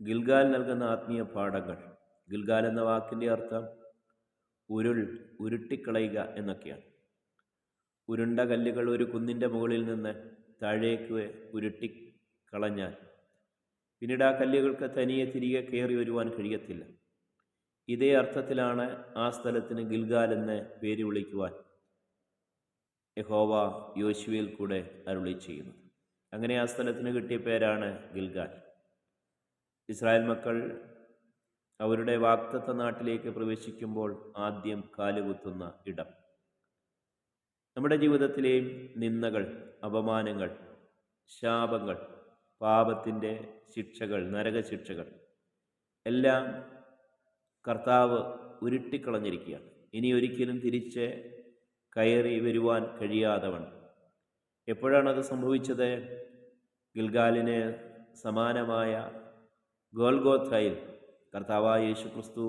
ഗിൽഗാൽ നൽകുന്ന ആത്മീയ പാഠങ്ങൾ. ഗിൽഗാൽ എന്ന വാക്കിന്റെ അർത്ഥം ഉരുൾ ഉരുട്ടിക്കളയുക എന്നൊക്കെയാണ്. ഉരുണ്ട കല്ലുകൾ ഒരു കുന്നിന്റെ മുകളിൽ നിന്ന് താഴേക്ക് ഉരുട്ടിക്കളഞ്ഞാൽ പിന്നീട് ആ കല്ലുകൾക്ക് തനിയെ തിരികെ കയറി വരുവാൻ കഴിയത്തില്ല. ഇതേ അർത്ഥത്തിലാണ് ആ സ്ഥലത്തിന് ഗിൽഗാൽ എന്ന് പേര് വിളിക്കുവാൻ യഹോവ യോശുവയിൽ കൂടെ അരുളി ചെയ്യുന്നത്. അങ്ങനെ ആ സ്ഥലത്തിന് കിട്ടിയ പേരാണ് ഗിൽഗാൽ. ഇസ്രായേൽ മക്കൾ അവരുടെ വാക്തത്വ നാട്ടിലേക്ക് പ്രവേശിക്കുമ്പോൾ ആദ്യം കാലുകുത്തുന്ന ഇടം. നമ്മുടെ ജീവിതത്തിലെയും നിന്ദകൾ അപമാനങ്ങൾ ശാപങ്ങൾ പാപത്തിന്റെ ശിക്ഷകൾ നരകശിക്ഷകൾ എല്ലാം കർത്താവ് ഉരുട്ടിക്കളഞ്ഞിരിക്കുകയാണ്. ഇനി ഒരിക്കലും തിരിച്ച് കയറി വരുവാൻ കഴിയാത്തവണ്ണം എപ്പോഴാണത് സംഭവിച്ചത്? ഗിൽഗാലിന് സമാനമായ ഗോൽഗോത്രയിൽ കർത്താവായ യേശു ക്രിസ്തു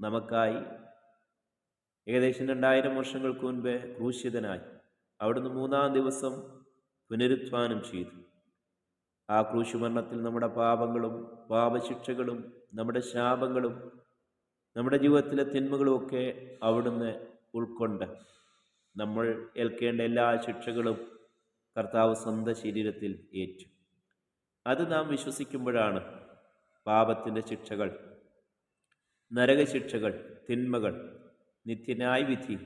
നമുക്കായി ഏകദേശം രണ്ടായിരം വർഷങ്ങൾക്ക് മുൻപേ ക്രൂശിതനായി അവിടുന്ന് മൂന്നാം ദിവസം പുനരുത്ഥാനം ചെയ്തു. ആ ക്രൂശുമരണത്തിൽ നമ്മുടെ പാപങ്ങളും പാപശിക്ഷകളും നമ്മുടെ ശാപങ്ങളും നമ്മുടെ ജീവിതത്തിലെ തിന്മകളും ഒക്കെ അവിടുന്ന് ഉൾക്കൊണ്ട് നമ്മൾ ഏൽക്കേണ്ട എല്ലാ ശിക്ഷകളും കർത്താവ് സ്വന്തം ശരീരത്തിൽ ഏറ്റു. അത് നാം വിശ്വസിക്കുമ്പോഴാണ് പാപത്തിന്റെ ശിക്ഷകൾ നരകശിക്ഷകൾ തിന്മകൾ നിത്യനായ വിധി.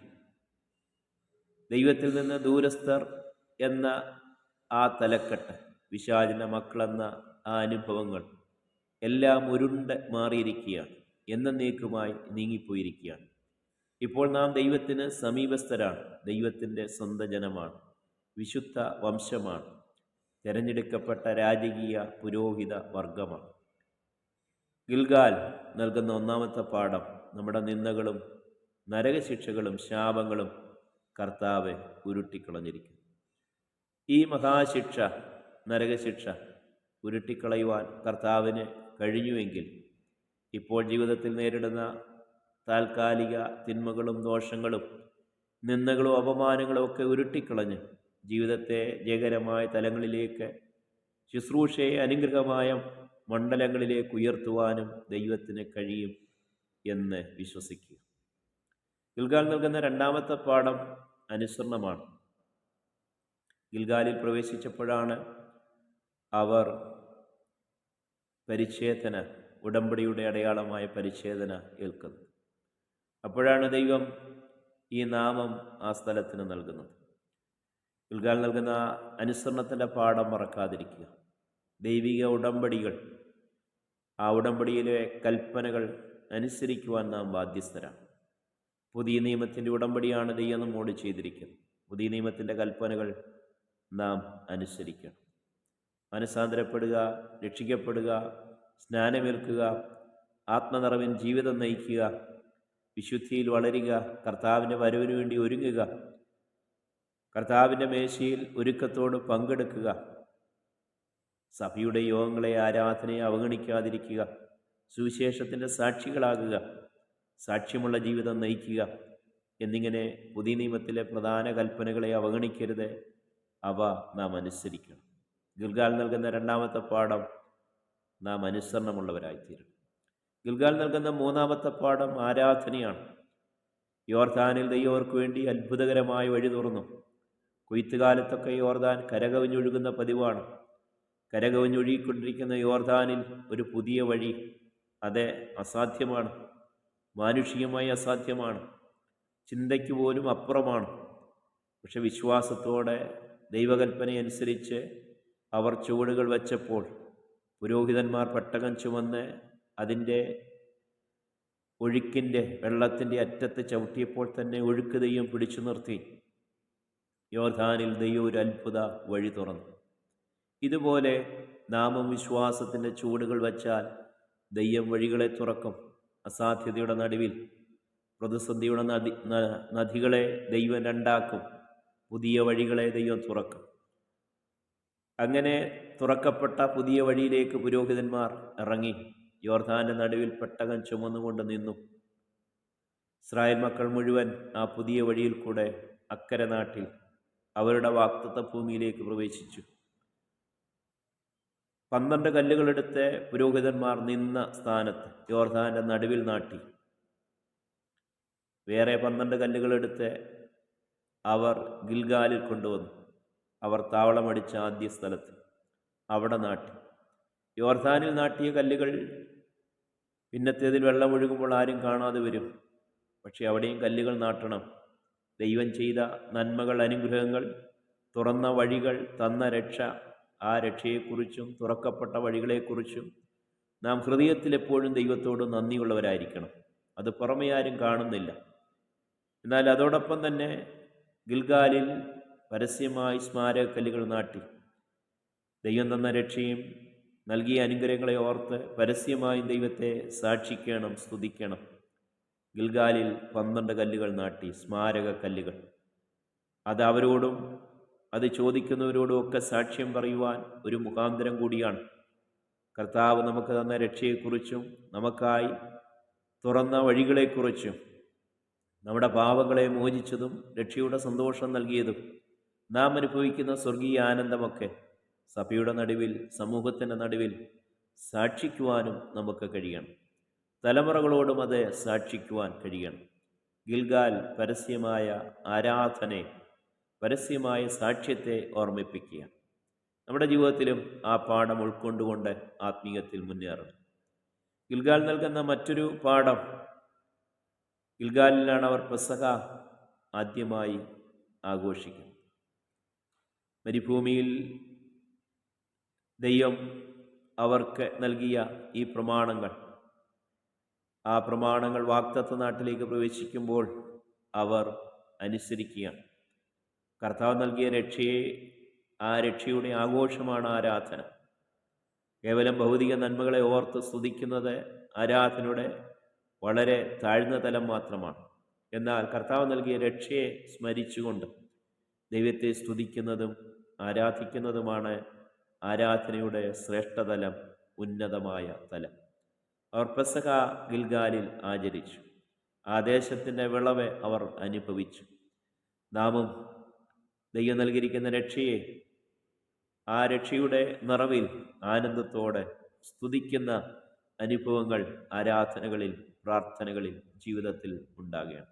ദൈവത്തിൽ നിന്ന് ദൂരസ്ഥർ എന്ന ആ തലക്കെട്ട് വിശാചന മക്കളെന്ന ആ അനുഭവങ്ങൾ എല്ലാം ഉരുണ്ട് മാറിയിരിക്കുകയാണ്. എന്ന എന്നേക്കുമായി നീങ്ങിപ്പോയിരിക്കുകയാണ്. ഇപ്പോൾ നാം ദൈവത്തിന് സമീപസ്ഥരാണ്. ദൈവത്തിന്റെ സ്വന്തം ജനമാണ്. വിശുദ്ധ വംശമാണ്. തിരഞ്ഞെടുക്കപ്പെട്ട രാജകീയ പുരോഹിത വർഗമാണ് ഗിൽഗാൽ നൽകുന്ന ഒന്നാമത്തെ പാഠം നമ്മുടെ നിന്ദകളും നരകശിക്ഷകളും ശാപങ്ങളും കർത്താവ് ഉരുട്ടിക്കളഞ്ഞിരിക്കുന്നു. ഈ മഹാശിക്ഷ നരകശിക്ഷ ഉരുട്ടിക്കളയുവാൻ കർത്താവിന് കഴിഞ്ഞുവെങ്കിൽ ഇപ്പോൾ ജീവിതത്തിൽ നേരിടുന്ന താൽക്കാലിക തിന്മകളും ദോഷങ്ങളും നിന്ദകളും അപമാനങ്ങളും ഒക്കെ ഉരുട്ടിക്കളഞ്ഞ് ജീവിതത്തെ ജയകരമായ തലങ്ങളിലേക്ക് ശുശ്രൂഷയെ അനുഗ്രഹമായ മണ്ഡലങ്ങളിലേക്ക് ഉയർത്തുവാനും ദൈവത്തിന് കഴിയും എന്ന് വിശ്വസിക്കുക. ഗിൽഗാൽ നൽകുന്ന രണ്ടാമത്തെ പാഠം അനുസരണമാണ്. ഗിൽഗാലിൽ പ്രവേശിച്ചപ്പോഴാണ് അവർ പരിച്ഛേദന ഉടമ്പടിയുടെ അടയാളമായ പരിച്ഛേദന ഏൽക്കുന്നത്. അപ്പോഴാണ് ദൈവം ഈ നാമം ആ സ്ഥലത്തിന് നൽകുന്നത്. ഗിൽഗാൽ നൽകുന്ന അനുസരണത്തിന്റെ പാഠം മറക്കാതിരിക്കുക. ദൈവിക ഉടമ്പടികൾ ആ ഉടമ്പടിയിലെ കൽപ്പനകൾ അനുസരിക്കുവാൻ നാം ബാധ്യസ്ഥരാണ്. പുതിയ നിയമത്തിന്റെ ഉടമ്പടിയാണ് ദൈവം നമ്മോട് ചെയ്തിരിക്കുന്നത്. പുതിയ നിയമത്തിന്റെ കൽപ്പനകൾ നാം അനുസരിക്കണം. മനസ്സാന്തരപ്പെടുക രക്ഷിക്കപ്പെടുക സ്നാനമേൽക്കുക ആത്മനിറവിൻ ജീവിതം നയിക്കുക വിശുദ്ധിയിൽ വളരുക കർത്താവിന്റെ വരവിന് വേണ്ടി ഒരുങ്ങുക കർത്താവിന്റെ മേശയിൽ ഒരുക്കത്തോട് പങ്കെടുക്കുക സഭയുടെ യോഗങ്ങളെ ആരാധനയെ അവഗണിക്കാതിരിക്കുക സുവിശേഷത്തിന്റെ സാക്ഷികളാകുക സാക്ഷ്യമുള്ള ജീവിതം നയിക്കുക എന്നിങ്ങനെ പുതിയ നിയമത്തിലെ പ്രധാന കൽപ്പനകളെ അവഗണിക്കരുത്. അവ നാം അനുസരിക്കണം. ഗിൽഗാൽ നൽകുന്ന രണ്ടാമത്തെ പാഠം നാം അനുസരണമുള്ളവരായിത്തീരണം ഗിൽഗാൽ നൽകുന്ന മൂന്നാമത്തെ പാഠം ആരാധനയാണ്. യോർദാനിൽ ദൈവർക്ക് വേണ്ടി അത്ഭുതകരമായ വഴി തുറന്നു. കൊയ്ത്തുകാലത്തൊക്കെ യോർദാൻ കരകവിഞ്ഞൊഴുകുന്ന പതിവാണ്. കരകവിഞ്ഞൊഴുകിക്കൊണ്ടിരിക്കുന്ന യോർദാനിൽ ഒരു പുതിയ വഴി. അത് അസാധ്യമാണ്. മാനുഷികമായി അസാധ്യമാണ്. ചിന്തയ്ക്ക് പോലും അപ്പുറമാണ്. പക്ഷെ വിശ്വാസത്തോടെ ദൈവകൽപ്പനയനുസരിച്ച് അവർ ചുവടുകൾ വച്ചപ്പോൾ പുരോഹിതന്മാർ പെട്ടകം ചുമന്ന് അതിന്റെ ഒഴുക്കിന്റെ വെള്ളത്തിന്റെ അറ്റത്ത് ചവിട്ടിയപ്പോൾ തന്നെ ഒഴുക്ക് ദൈവം പിടിച്ചു നിർത്തി. യോധാനിൽ ദൈവം ഒരു അത്ഭുത വഴി തുറന്നു. ഇതുപോലെ നാമം വിശ്വാസത്തിന്റെ ചൂടുകൾ വച്ചാൽ ദെയ്യം വഴികളെ തുറക്കും. അസാധ്യതയുടെ നടുവിൽ പ്രതിസന്ധിയുടെ നദി നദികളെ ദൈവം രണ്ടാക്കും. പുതിയ വഴികളെ ദൈവം തുറക്കും. അങ്ങനെ തുറക്കപ്പെട്ട പുതിയ വഴിയിലേക്ക് പുരോഹിതന്മാർ ഇറങ്ങി യോർദാന്റെ നടുവിൽ പെട്ടകം ചുമന്നുകൊണ്ട് നിന്നു. ഇസ്രായേൽ മക്കൾ മുഴുവൻ ആ പുതിയ വഴിയിൽ കൂടെ അക്കരെ നാട്ടിൽ അവരുടെ വാക്തത്വ ഭൂമിയിലേക്ക് പ്രവേശിച്ചു. പന്ത്രണ്ട് കല്ലുകളെടുത്ത് പുരോഹിതന്മാർ നിന്ന സ്ഥാനത്ത് യോർദാന്റെ നടുവിൽ നാട്ടി. വേറെ പന്ത്രണ്ട് കല്ലുകളെടുത്ത് അവർ ഗിൽഗാലിൽ കൊണ്ടുവന്നു. അവർ താവളമടിച്ച ആദ്യ സ്ഥലത്ത് അവിടെ നാട്ടി. യോർദാനിൽ നാട്ടിയ കല്ലുകൾ പിന്നത്തേതിൽ വെള്ളമൊഴുകുമ്പോൾ ആരും കാണാതെ വരും. പക്ഷേ അവിടെയും കല്ലുകൾ നാട്ടണം. ദൈവം ചെയ്ത നന്മകൾ അനുഗ്രഹങ്ങൾ തുറന്ന വഴികൾ തന്ന രക്ഷ ആ രക്ഷയെക്കുറിച്ചും തുറക്കപ്പെട്ട വഴികളെക്കുറിച്ചും നാം ഹൃദയത്തിൽ എപ്പോഴും ദൈവത്തോട് നന്ദിയുള്ളവരായിരിക്കണം. അത് പുറമേ ആരും കാണുന്നില്ല. എന്നാൽ അതോടൊപ്പം തന്നെ ഗിൽഗാലിൽ പരസ്യമായി സ്മാരകക്കല്ലുകൾ നാട്ടി. ദൈവം തന്ന രക്ഷയും നൽകിയ അനുഗ്രഹങ്ങളെ ഓർത്ത് പരസ്യമായും ദൈവത്തെ സാക്ഷിക്കണം സ്തുതിക്കണം. ഗിൽഗാലിൽ പന്ത്രണ്ട് കല്ലുകൾ നാട്ടി സ്മാരക കല്ലുകൾ അത് അവരോടും അത് ചോദിക്കുന്നവരോടും ഒക്കെ സാക്ഷ്യം പറയുവാൻ ഒരു മുഖാന്തരം കൂടിയാണ്. കർത്താവ് നമുക്ക് തന്ന രക്ഷയെക്കുറിച്ചും നമുക്കായി തുറന്ന വഴികളെക്കുറിച്ചും നമ്മുടെ പാവങ്ങളെ മോചിച്ചതും രക്ഷയുടെ സന്തോഷം നൽകിയതും നാം അനുഭവിക്കുന്ന സ്വർഗീയ ആനന്ദമൊക്കെ സഭയുടെ നടുവിൽ സമൂഹത്തിന്റെ നടുവിൽ സാക്ഷിക്കുവാനും നമുക്ക് കഴിയണം. തലമുറകളോടും അത് സാക്ഷിക്കുവാൻ കഴിയണം. ഗിൽഗാൽ പരസ്യമായ ആരാധനയെ പരസ്യമായ സാക്ഷ്യത്തെ ഓർമ്മിപ്പിക്കുക. നമ്മുടെ ജീവിതത്തിലും ആ പാഠം ഉൾക്കൊണ്ടുകൊണ്ട് ആത്മീയത്തിൽ മുന്നേറണം. ഗിൽഗാൽ നൽകുന്ന മറ്റൊരു പാഠം ഗിൽഗാലിലാണ് അവർ പെസഹ ആദ്യമായി ആഘോഷിക്കുന്നത്. മരുഭൂമിയിൽ ദൈവം അവർക്ക് നൽകിയ ഈ പ്രമാണങ്ങൾ ആ പ്രമാണങ്ങൾ വാക്തത്വ നാട്ടിലേക്ക് പ്രവേശിക്കുമ്പോൾ അവർ അനുസരിക്കുകയാണ്. കർത്താവ് നൽകിയ രക്ഷയെ ആ രക്ഷയുടെ ആഘോഷമാണ് ആരാധന. കേവലം ഭൗതിക നന്മകളെ ഓർത്ത് സ്തുതിക്കുന്നത് ആരാധനയുടെ വളരെ താഴ്ന്ന തലം മാത്രമാണ്. എന്നാൽ കർത്താവ് നൽകിയ രക്ഷയെ സ്മരിച്ചുകൊണ്ട് ദൈവത്തെ സ്തുതിക്കുന്നതും ആരാധിക്കുന്നതുമാണ് ആരാധനയുടെ ശ്രേഷ്ഠതലം ഉന്നതമായ തലം. അവർ പെസഹ ഗിൽഗാലിൽ ആചരിച്ചു. ആ ദേശത്തിന്റെ വിളവ് അവർ അനുഭവിച്ചു. നാമും ദൈവം നൽകിയിരിക്കുന്ന രക്ഷയെ ആ രക്ഷയുടെ നിറവിൽ ആനന്ദത്തോടെ സ്തുതിക്കുന്ന അനുഭവങ്ങൾ ആരാധനകളിൽ പ്രാർത്ഥനകളിൽ ജീവിതത്തിൽ ഉണ്ടാകുകയാണ്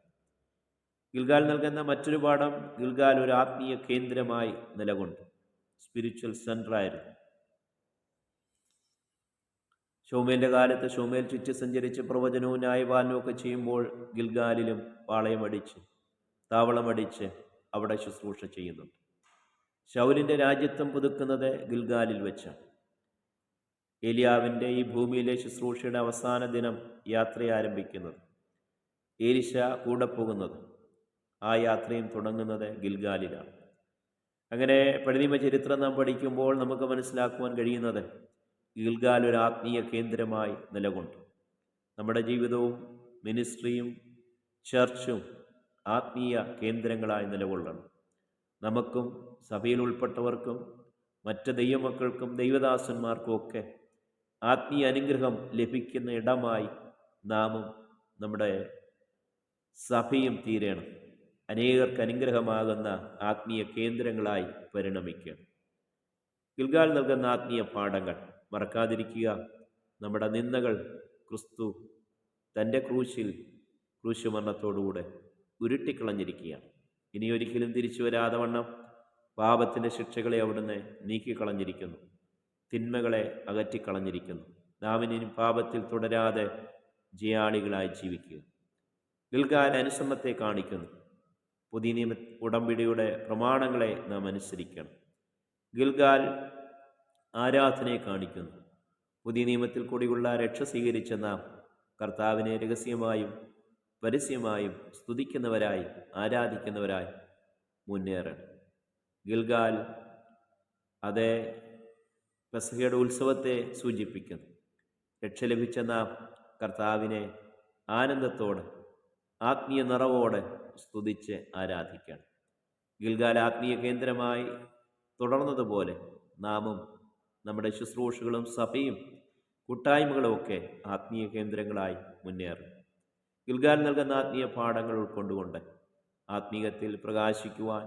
ഗിൽഗാൽ നൽകുന്ന മറ്റൊരു പാഠം ഗിൽഗാൽ ഒരു ആത്മീയ കേന്ദ്രമായി നിലകൊണ്ടു സ്പിരിച്വൽ സെന്ററായിരുന്നു ഷോമേലിന്റെ കാലത്ത് ഷോമേൽ ചുറ്റി സഞ്ചരിച്ച് പ്രവചനവും ന്യായപാലനവും ഒക്കെ ചെയ്യുമ്പോൾ ഗിൽഗാലിലും പാളയമടിച്ച് താവളമടിച്ച് അവിടെ ശുശ്രൂഷ ചെയ്യുന്നുണ്ട്. ശൗലിന്റെ രാജ്യത്വം പുതുക്കുന്നത് ഗിൽഗാലിൽ വെച്ചാണ്. ഏലിയാവിന്റെ ഈ ഭൂമിയിലെ ശുശ്രൂഷയുടെ അവസാന ദിനം യാത്ര ആരംഭിക്കുന്നത്. ഏലിശ കൂടെ പോകുന്നത് ആ യാത്രയും തുടങ്ങുന്നത് ഗിൽഗാലിലാണ്. അങ്ങനെ പ്രതിമ ചരിത്രം നാം പഠിക്കുമ്പോൾ നമുക്ക് മനസ്സിലാക്കുവാൻ കഴിയുന്നത് ഗിൽഗാൽ ഒരു ആത്മീയ കേന്ദ്രമായി നിലകൊണ്ടു. നമ്മുടെ ജീവിതവും മിനിസ്ട്രിയും ചർച്ചും ആത്മീയ കേന്ദ്രങ്ങളായി നിലകൊള്ളണം. നമുക്കും സഭയിൽ ഉൾപ്പെട്ടവർക്കും മറ്റ് ദൈവമക്കൾക്കും ദൈവദാസന്മാർക്കും ഒക്കെ ആത്മീയ അനുഗ്രഹം ലഭിക്കുന്ന ഇടമായി നാമും നമ്മുടെ സഭയും തീരണം. അനേകർക്ക് അനുഗ്രഹമാകുന്ന ആത്മീയ കേന്ദ്രങ്ങളായി പരിണമിക്കണം ഗിൽഗാൽ നൽകുന്ന ആത്മീയ പാഠങ്ങൾ മറക്കാതിരിക്കുക. നമ്മുടെ നിന്ദകൾ ക്രിസ്തു തന്റെ ക്രൂശിൽ ക്രൂശുമരണത്തോടുകൂടെ ഉരുട്ടിക്കളഞ്ഞിരിക്കുകയാണ്. ഇനി ഒരിക്കലും തിരിച്ചു വരാതെ വണ്ണം പാപത്തിന്റെ ശിക്ഷകളെ അവിടുന്ന് നീക്കിക്കളഞ്ഞിരിക്കുന്നു. തിന്മകളെ അകറ്റിക്കളഞ്ഞിരിക്കുന്നു. നാം ഇനി പാപത്തിൽ തുടരാതെ ജയാളികളായി ജീവിക്കുക. ഗിൽഗാൽ അനുസരണത്തെ കാണിക്കുന്നു. പുതിയ നിയമ ഉടമ്പിടിയുടെ പ്രമാണങ്ങളെ നാം അനുസരിക്കണം. ഗിൽഗാൽ ആരാധനയെ കാണിക്കുന്നു. പുതിയ നിയമത്തിൽ കൂടിയുള്ള രക്ഷ സ്വീകരിച്ച നാം കർത്താവിനെ രഹസ്യമായും പരസ്യമായും സ്തുതിക്കുന്നവരായി ആരാധിക്കുന്നവരായി മുന്നേറണം. ഗിൽഗാൽ അതേ പെസഹയുടെ ഉത്സവത്തെ സൂചിപ്പിക്കുന്നു. രക്ഷ ലഭിച്ച നാം കർത്താവിനെ ആനന്ദത്തോടെ ആത്മീയ നിറവോടെ സ്തുതിച്ച് ആരാധിക്കണം. ഗിൽഗാൽ ആത്മീയ കേന്ദ്രമായി തുടർന്നതുപോലെ നാമും നമ്മുടെ ശുശ്രൂഷകളും സഭയും കൂട്ടായ്മകളും ഒക്കെ ആത്മീയ കേന്ദ്രങ്ങളായി മുന്നേറും. ഗിൽഗാൽ നൽകുന്ന ആത്മീയ പാഠങ്ങൾ ഉൾക്കൊണ്ടുകൊണ്ട് ആത്മീയത്തിൽ പ്രകാശിക്കുവാൻ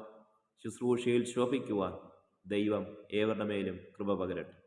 ശുശ്രൂഷയിൽ ശോഭിക്കുവാൻ ദൈവം ഏവരുടെ മേലും കൃപ പകരട്ടെ.